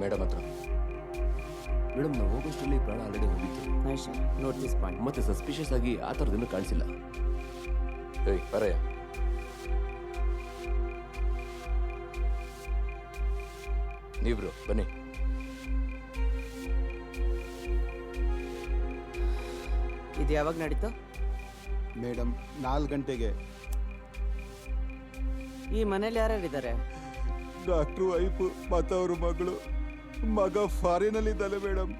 Madam ಹತ್ರ. Madam ನಾವು ಹೋಗೋಷ್ಟರಲ್ಲಿ ಪ್ರಾಣ ಆಲ್ರೆಡಿ ಹೋಗಿತ್ತು. ನೋಟ್ ದಿಸ್ ಪಾಯಿಂಟ್ ಮತ್ತೆ ಸಸ್ಪಿಷಿಯಸ್ ಆಗಿ ಆ ಥರದ್ದೇನು ಕಾಣಿಸಿಲ್ಲ. ಏಯ್ ಬರಯ್ಯ ನೀವ್ರು ಬನ್ನಿ. ಇದು ಯಾವಾಗ ನಡೀತು? ಮೇಡಮ್ ನಾಲ್ಕು ಗಂಟೆಗೆ. ಈ ಮನೇಲಿ ಯಾರ್ಯಾರಿದ್ದಾರೆ? ಡಾಕ್ಟ್ರು ವೈಫು ಮತ್ತವ್ರ ಮಗಳು. ಮಗ ಫಾರಿನಲ್ಲಿದ್ದಾನೆ ಮೇಡಮ್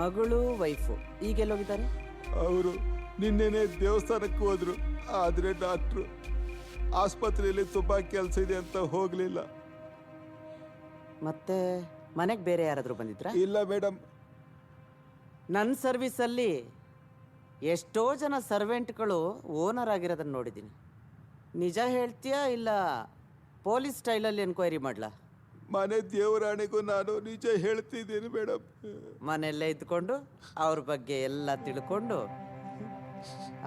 ಮಗಳು ವೈಫು ಈಗೆಲ್ಲೋಗಿದ್ದಾರೆ ಅವರು ನಿನ್ನೆನೆ ದೇವಸ್ಥಾನಕ್ಕೆ ಹೋದ್ರು ಆದರೆ ಡಾಕ್ಟ್ರು ಆಸ್ಪತ್ರೆಯಲ್ಲಿ ತುಂಬಾ ಕೆಲಸ ಇದೆ ಅಂತ ಹೋಗಲಿಲ್ಲ. ಮತ್ತೆ ಮನೆಗೆ ಬೇರೆ ಯಾರಾದರೂ ಬಂದಿದ್ರಾ? ಇಲ್ಲ ಮೇಡಮ್ ನನ್ನ ಸರ್ವಿಸಲ್ಲಿ ಎಷ್ಟೋ ಜನ ಸರ್ವೆಂಟ್ಗಳು ಓನರ್ ಆಗಿರೋದನ್ನ ನೋಡಿದ್ದೀನಿ. ನಿಜ ಹೇಳ್ತೀಯಾ ಇಲ್ಲ ಪೊಲೀಸ್ ಸ್ಟೈಲಲ್ಲಿ ಎನ್ಕ್ವೈರಿ ಮಾಡ್ಲಾ? ಮನೆ ದೇವರಾಣಿಗೂ ನಾನು ನಿಜ ಹೇಳ್ತಿದ್ದೀನಿ ಮೇಡಮ್ ಮನೆಯಲ್ಲೇ ಇದ್ಕೊಂಡು ಅವ್ರ ಬಗ್ಗೆ ಎಲ್ಲ ತಿಳ್ಕೊಂಡು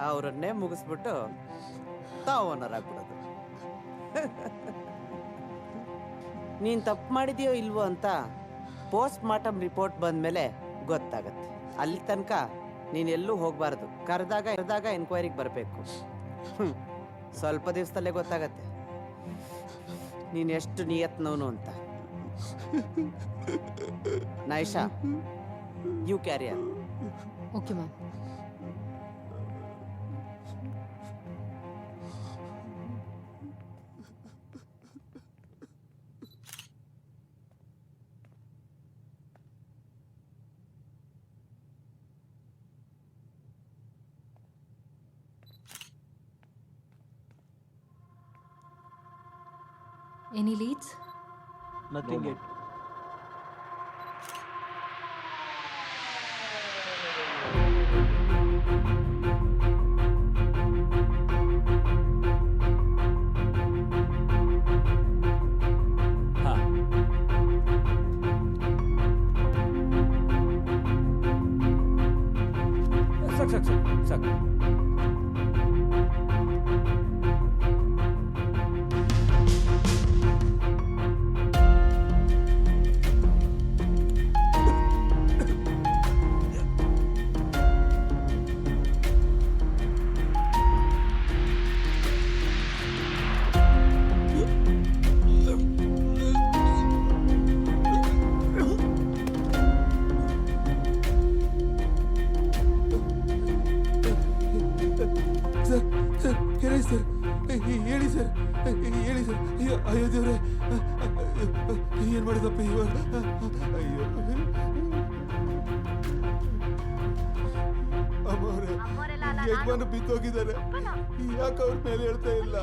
ಅವರನ್ನೇ ಮುಗಿಸ್ಬಿಟ್ಟು ತಾವು ಓನರ್ ನೀನು ತಪ್ಪು ಮಾಡಿದ್ಯೋ ಇಲ್ವೋ ಅಂತ ಪೋಸ್ಟ್ ಮಾರ್ಟಮ್ ರಿಪೋರ್ಟ್ ಬಂದಮೇಲೆ ಗೊತ್ತಾಗತ್ತೆ. ಅಲ್ಲಿ ತನಕ ನೀನೆಲ್ಲೂ ಹೋಗಬಾರ್ದು. ಕರೆದಾಗ ಕರೆದಾಗ ಎನ್ಕ್ವೈರಿಗೆ ಬರಬೇಕು. ಸ್ವಲ್ಪ ದಿವಸದಲ್ಲೇ ಗೊತ್ತಾಗತ್ತೆ. ನೀನು ಎಷ್ಟು ನಿಯತ್ನವನು ಅಂತ. Naisha, you carry her. Okay, ma'am. Any leads? Nothing no yet. Suck, suck, suck, suck. ಹೇಳಿ ಸರ್. ಹೇಳಿ ಸರ್. ಹೇಳಿ ಸರ್. ಅಯ್ಯೋ ಅಯ್ಯೋ ದೇವ್ರೆ. ಏನು ಮಾಡಿದಪ್ಪ ಇವಾಗ? ಅಯ್ಯೋ. ಅಮ್ಮವ್ರೆ ಯಜಮಾನ ಬಿದ್ದೋಗಿದ್ದಾರೆ. ಯಾಕೆ ಅವ್ರ ಮೇಲೆ ಹೇಳ್ತಾ ಇಲ್ಲ?